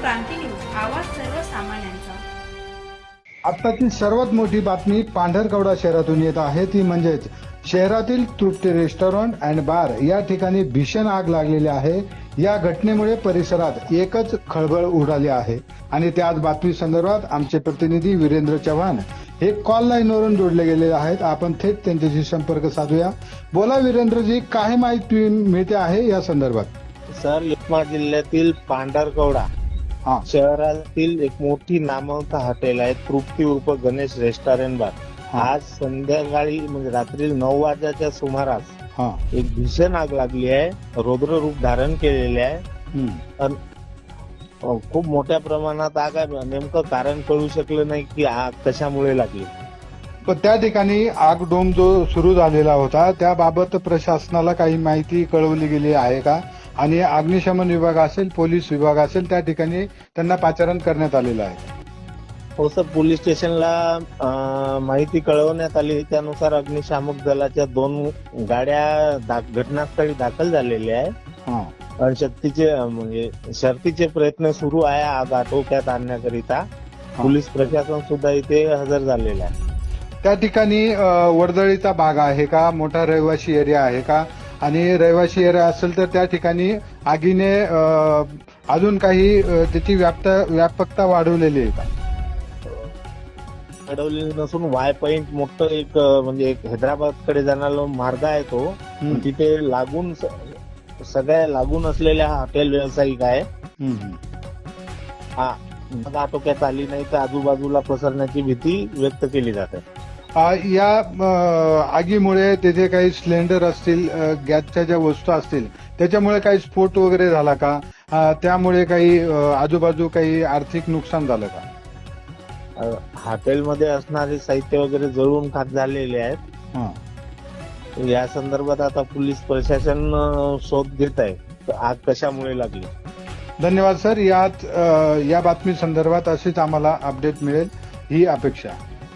क्रांती news आवाज सर्वसामान्यांचा. आत्ताची सर्वात मोठी बातमी पांढरकवडा शहरातून येत आहे. ती म्हणजेच शहरातील तृप्ती रेस्टॉरंट अँड बार या ठिकाणी भीषण आग लागलेली आहे. या घटनेमुळे परिसरात एकच खळबळ उडाली आहे. आणि त्याच बातमी संदर्भात आमचे प्रतिनिधी वीरेंद्र चव्हाण हे कॉल लाईनवरून जोडले गेलेले आहेत. आपण थेट त्यांच्याशी संपर्क साधूया. बोला वीरेंद्रजी काय माहिती मिळते आहे या संदर्भात? सर यवतमाळ जिल्ह्यातील पांढरकवडा हा. शहरातील एक मोठी नामांक हॉटेल आहे तृप्ती उर्फ गणेश रेस्टॉरंट बार. हा. आज संध्याकाळी म्हणजे रात्री नऊ वाजताच्या सुमारास हा. एक भीषण आग लागली आहे रौद्र रूप धारण केलेले आहे. हम्म. अन- अ, खूप मोठ्या प्रमाणात आग आहे नेमकं कारण कळू शकलं नाही की आग कशामुळे लागली. पण त्या ठिकाणी आगडोम जो सुरू झालेला होता त्याबाबत प्रशासनाला काही माहिती कळवली गेली आहे का? आणि अग्निशमन विभाग असेल पोलीस विभाग असेल त्या ठिकाणी त्यांना पाचारण करण्यात आलेलं आहे. हो सर पोलीस स्टेशनला माहिती कळवण्यात आली. त्यानुसार अग्निशामक दलाच्या दोन गाड्या दा- घटनास्थळी दाखल झालेल्या आहे हा. आणि शक्तीचे म्हणजे शर्तीचे प्रयत्न सुरू आहे आग आटोक्यात आणण्याकरिता. पोलीस प्रशासन सुद्धा इथे हजर झालेलं आहे. त्या ठिकाणी वर्दळीचा भाग आहे का? मोठा रहिवासी एरिया आहे का? आणि रहिवासी एरिया असेल तर त्या ठिकाणी आगीने अजून काही त्याची व्याप्त व्यापकता वाढवलेली आहे का? घडवलेली नसून वाय पॉइंट मोठं एक म्हणजे एक हैदराबादकडे जाणारा मार्ग आहे तो. तिथे लागून स- सगळ्या लागून असलेल्या हॉटेल व्यावसायिक आहे. हम्म. हा. आटोक्यात आली नाही तर आजूबाजूला पसरण्याची भीती व्यक्त केली जाते. या आगीमुळे तिथे काही सिलेंडर असतील गॅसच्या ज्या वस्तू असतील त्याच्यामुळे काही स्फोट वगैरे झाला का? त्यामुळे काही आजूबाजू काही आर्थिक नुकसान झालं का? हॉटेलमध्ये असणारे साहित्य वगैरे जळून खाक झालेले आहेत. हा. या संदर्भात आता पोलीस प्रशासन शोध घेत आहे. तर आग कशामुळे लागली? धन्यवाद सर. यात या बातमी संदर्भात अशीच आम्हाला अपडेट मिळेल. ही अपेक्षा.